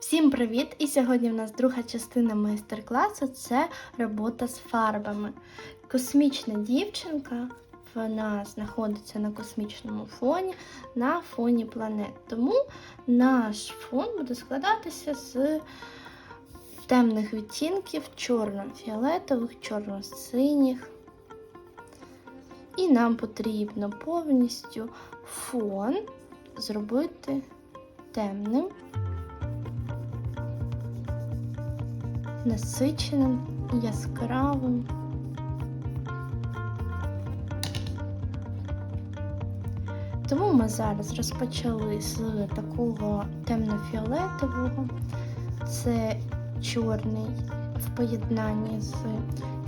Всім привіт! І сьогодні в нас друга частина майстер-класу це робота з фарбами. Космічна дівчинка вона знаходиться на космічному фоні, на фоні планет. Тому наш фон буде складатися з темних відтінків, чорно-фіолетових, чорно-синіх. І нам потрібно повністю фон зробити темним. Насиченим, яскравим. Тому ми зараз розпочали з такого темно-фіолетового, це чорний в поєднанні з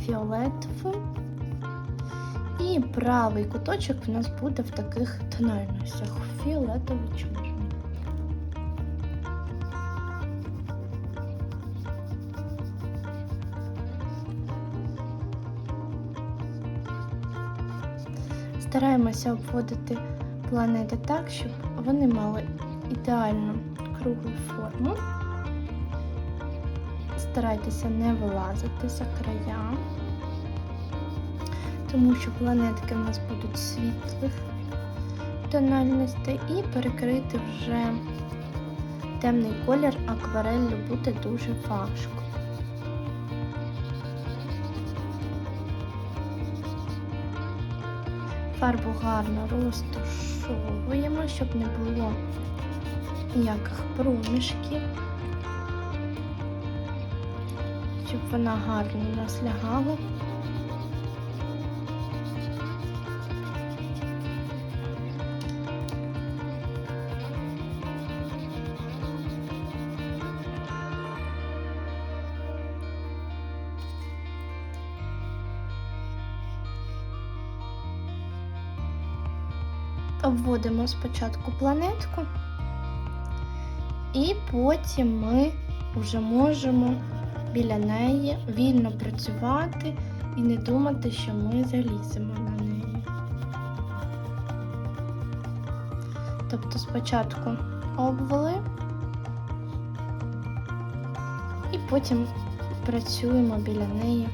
фіолетовим. І правий куточок у нас буде в таких тональностях фіолетово-чорний. Стараємося обводити планети так, щоб вони мали ідеальну круглу форму. Старайтеся не вилазити за края, тому що планетки в нас будуть світлих тональностей і перекрити вже темний колір аквареллю буде дуже важко. Фарбу гарно розтушовуємо, щоб не було ніяких проміжків, щоб вона гарно у нас лягала. Обводимо спочатку планетку, і потім ми вже можемо біля неї вільно працювати і не думати, що ми заліземо на неї. Тобто спочатку обвели і потім працюємо біля неї.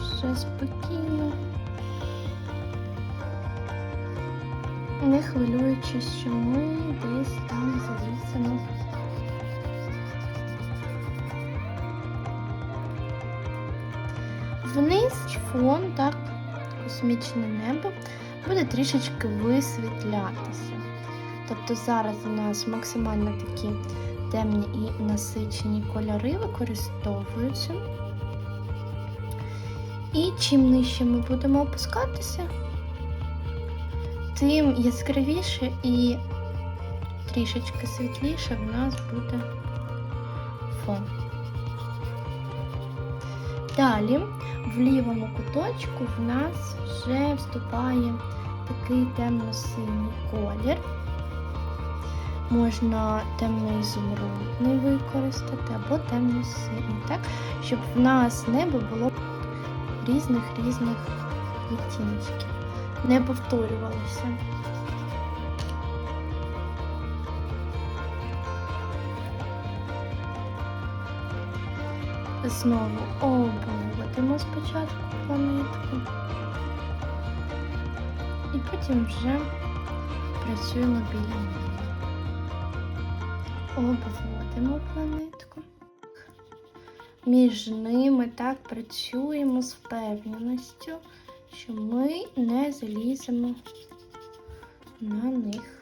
Все спокійно. Не хвилюючись, що ми десь там заліземо. Вниз фон, так, космічне небо буде трішечки висвітлятися. Тобто зараз у нас максимально такі темні і насичені кольори використовуються. І чим нижче ми будемо опускатися, тим яскравіше і трішечки світліше в нас буде фон. Далі в лівому куточку в нас вже вступає такий темно-синій колір. Можна темно-ізумрудний використати або темно-синій, так? щоб в нас небо було різних різних відтіночків. Не повторювалися. Знову обводимо спочатку планетку і потім вже працюємо біля неї. Обводимо планетку між ними так працюємо з впевненістю, що ми не заліземо на них.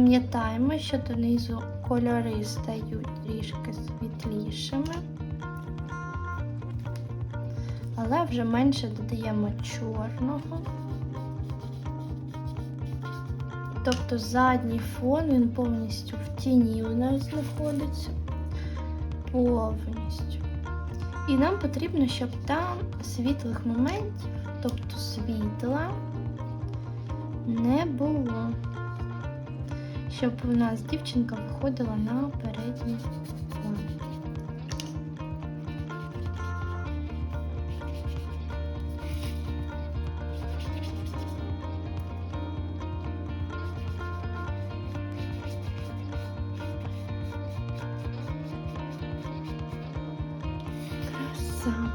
Пам'ятаємо, що донизу кольори стають трішки світлішими, але вже менше додаємо чорного. Тобто задній фон він повністю в тіні у нас знаходиться повністю. І нам потрібно, щоб там світлих моментів, тобто світла, не було. Щоб у нас дівчинка виходила на передній план.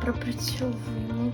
Пропрацьовуємо.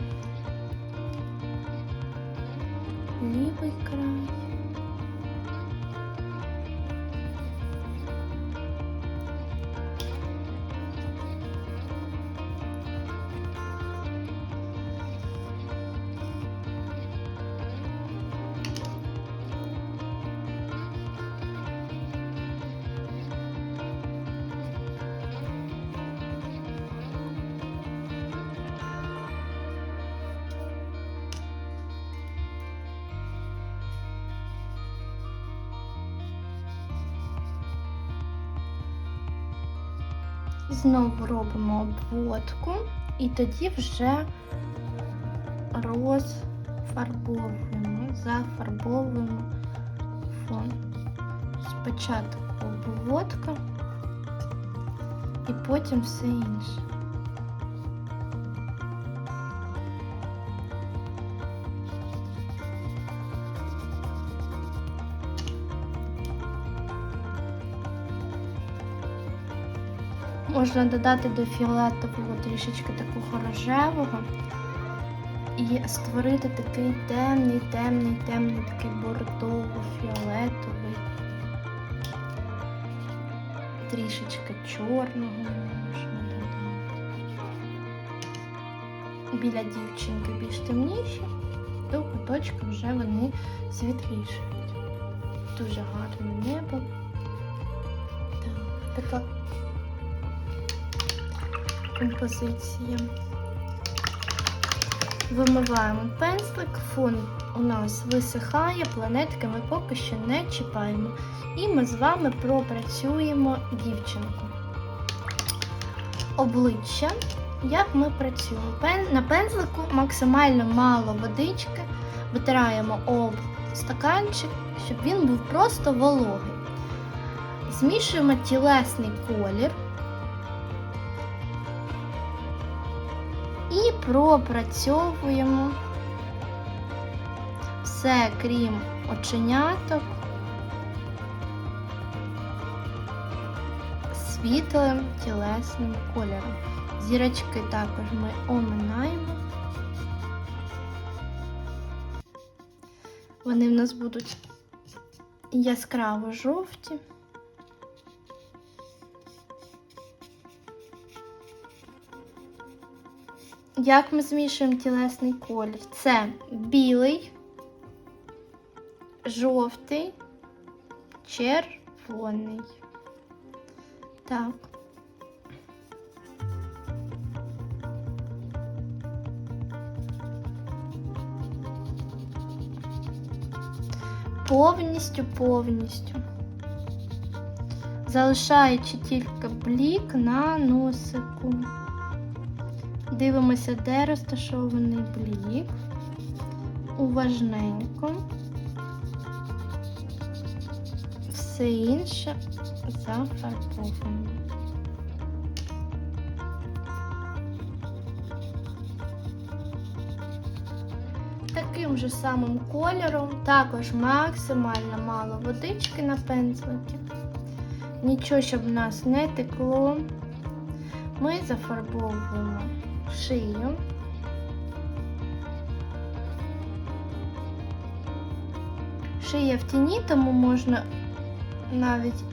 Знову робимо обводку і тоді вже розфарбовуємо, зафарбовуємо фон. Спочатку обводка і потім все інше. Можна додати до фіолетового трішечки такого рожевого і створити такий темний, темний, темний, такий бордово-фіолетовий. Трішечки чорного можна додати. Біля дівчинки більш темніші, до куточка вже вони світлішають. Дуже гарне небо. Так, така композиція. Вимиваємо пензлик, фон у нас висихає, планетки ми поки що не чіпаємо. І ми з вами пропрацюємо дівчинку. Обличчя. Як ми працюємо? На пензлику максимально мало водички, витираємо об стаканчик, щоб він був просто вологий. Змішуємо тілесний колір. І пропрацьовуємо все, крім оченяток, світлим тілесним кольором. Зірочки також ми оминаємо. Вони в нас будуть яскраво жовті. Як ми змішуємо тілесний колір? Це білий, жовтий, червоний. Так. Повністю, повністю. Залишаючи тільки блік на носику. Дивимося, де розташований блік. Уважненько. Все інше зафарбовано. Таким же самим кольором, також максимально мало водички на пензлики. Нічого, щоб в нас не текло. Ми зафарбовуємо шию. Шия в тіні, тому можна навіть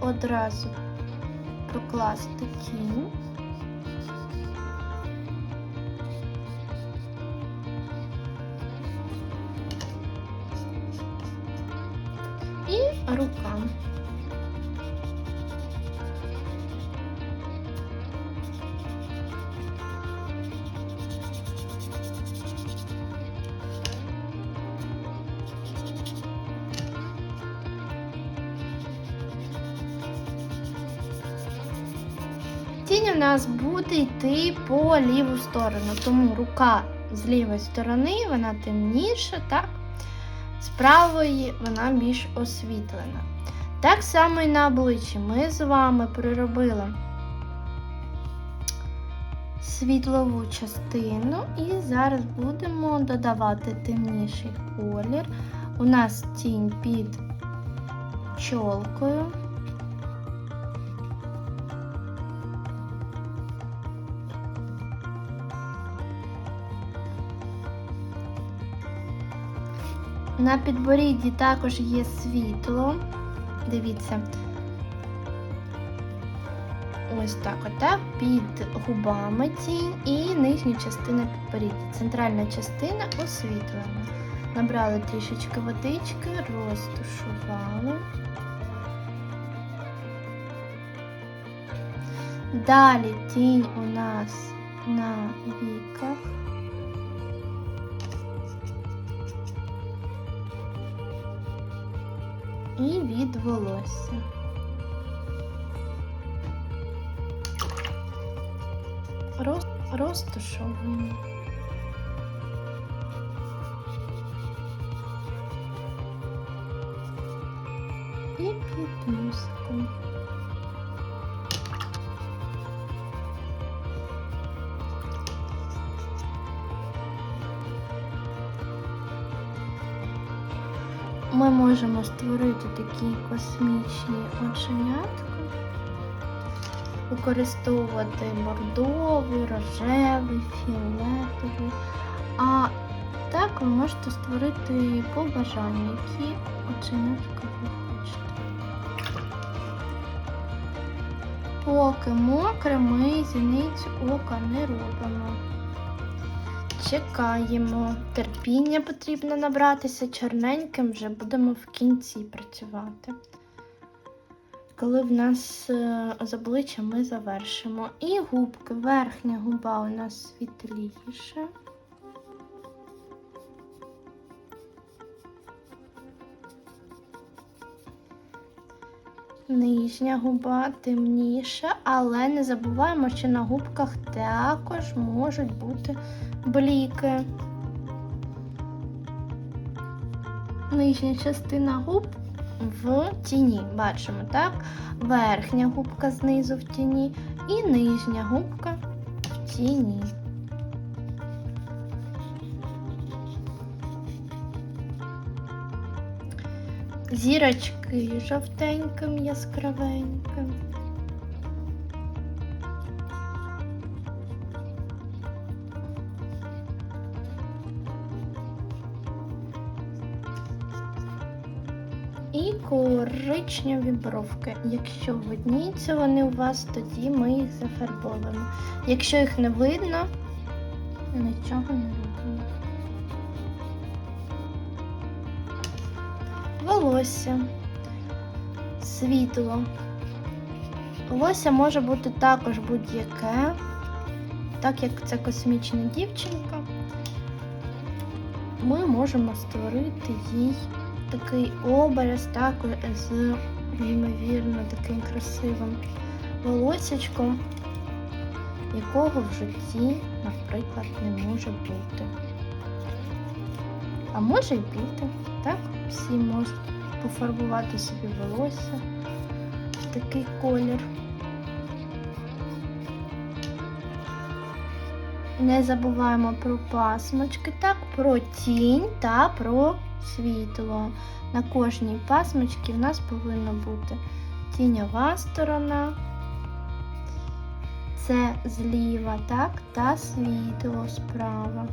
одразу прокласти тінь. І рука. Буде йти по ліву сторону, тому рука з лівої сторони вона темніша, так? З правої вона більш освітлена. Так само і на обличчі ми з вами приробили світлову частину і зараз будемо додавати темніший колір. У нас тінь під чолкою. На підборідді також є світло. Дивіться. Ось так, отак, під губами тінь і нижня частина підборіддя. Центральна частина освітлена. Набрали трішечки водички, розтушували. Далі тінь у нас на віках. І від волосся. Роз, розташовуємо. І під музику. Можемо створити такі космічні оченятка використовувати бордовий, рожевий, фіолетовий. А так ви можете створити по бажанню, які оченятка ви хочете. Поки мокре, ми зіницю ока не робимо. Чекаємо. Терпіння потрібно набратися чорненьким, вже будемо в кінці працювати коли в нас е, з обличчя ми завершимо. І губки. Верхня губа у нас світліша. Нижня губа темніша, але не забуваємо, що на губках також можуть бути бліки. Нижня частина губ в тіні. Бачимо, так? Верхня губка знизу в тіні і нижня губка в тіні. Зірочки жовтеньким, яскравеньким. Коричневі бровки. Якщо видніються вони у вас, тоді ми їх зафарбовуємо. Якщо їх не видно, нічого не робимо. Волосся, світло. Волосся може бути також будь-яке, так як це космічна дівчинка, ми можемо створити їй такий образ, так, з неймовірно таким красивим волосячком, якого в житті, наприклад, не може бути. А може й бути, так? Всі можуть пофарбувати собі волосся в такий колір. Не забуваємо про пасмочки, так, про тінь та про світло. На кожній пасмочці в нас повинна бути тіньова сторона, це зліва, так, та світло справа.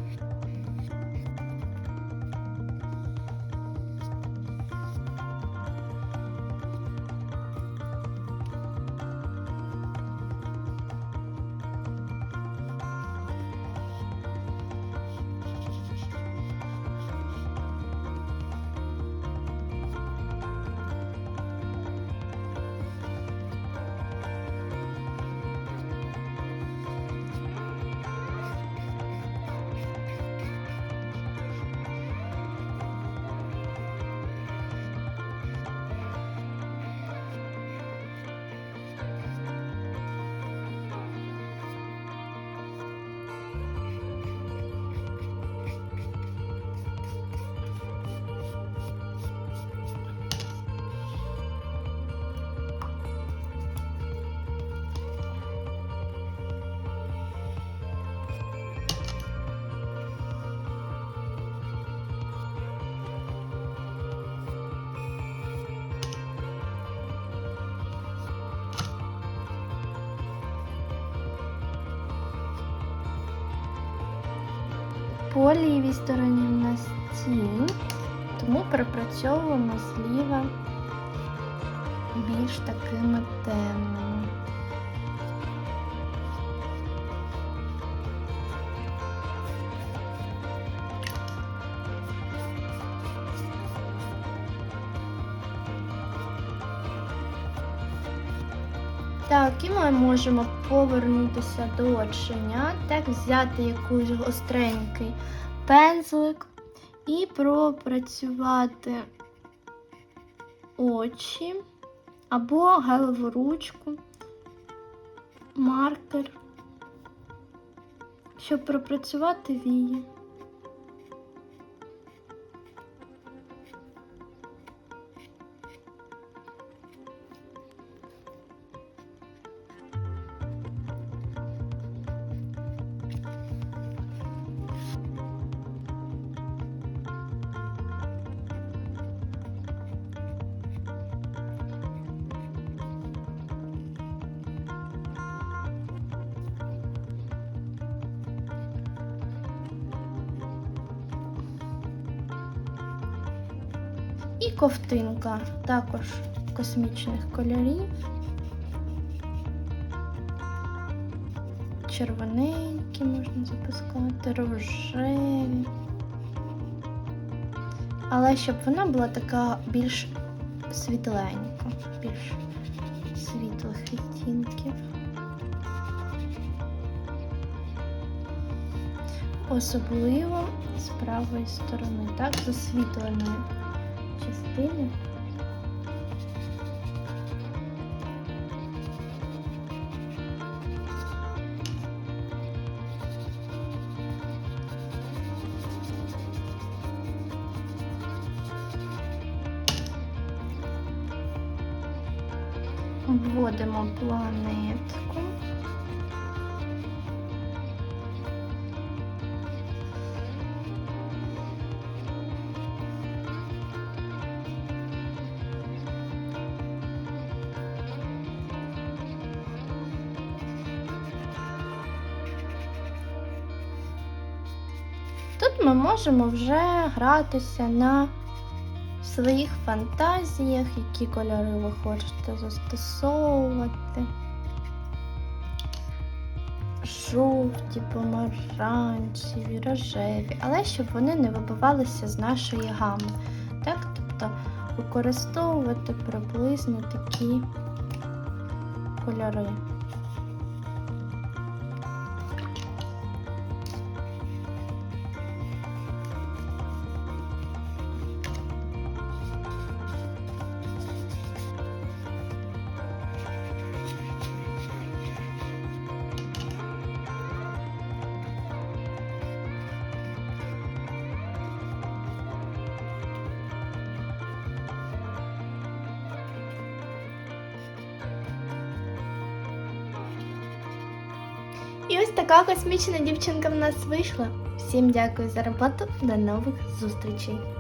По стороні в нас тінь, тому пропрацьовуємо зліва більш такими темними. Так, ми можемо повернутися до оченят, так, взяти якийсь гостренький пензлик і пропрацювати очі або гелеву ручку, маркер, щоб пропрацювати вії. Ковтинка також космічних кольорів. Червоненькі можна запускати, рожеві. Але щоб вона була така більш світленька, більш світлих відтінків. Особливо з правої сторони, так, засвітленої частини. Вводимо планетку. Тут ми можемо вже гратися на своїх фантазіях, які кольори ви хочете застосовувати. Жовті, помаранчеві, рожеві, але щоб вони не вибивалися з нашої гами. Так? Тобто використовувати приблизно такі кольори. Ось така космічна дівчинка в нас вийшла. Всім дякую за роботу. До нових зустрічей!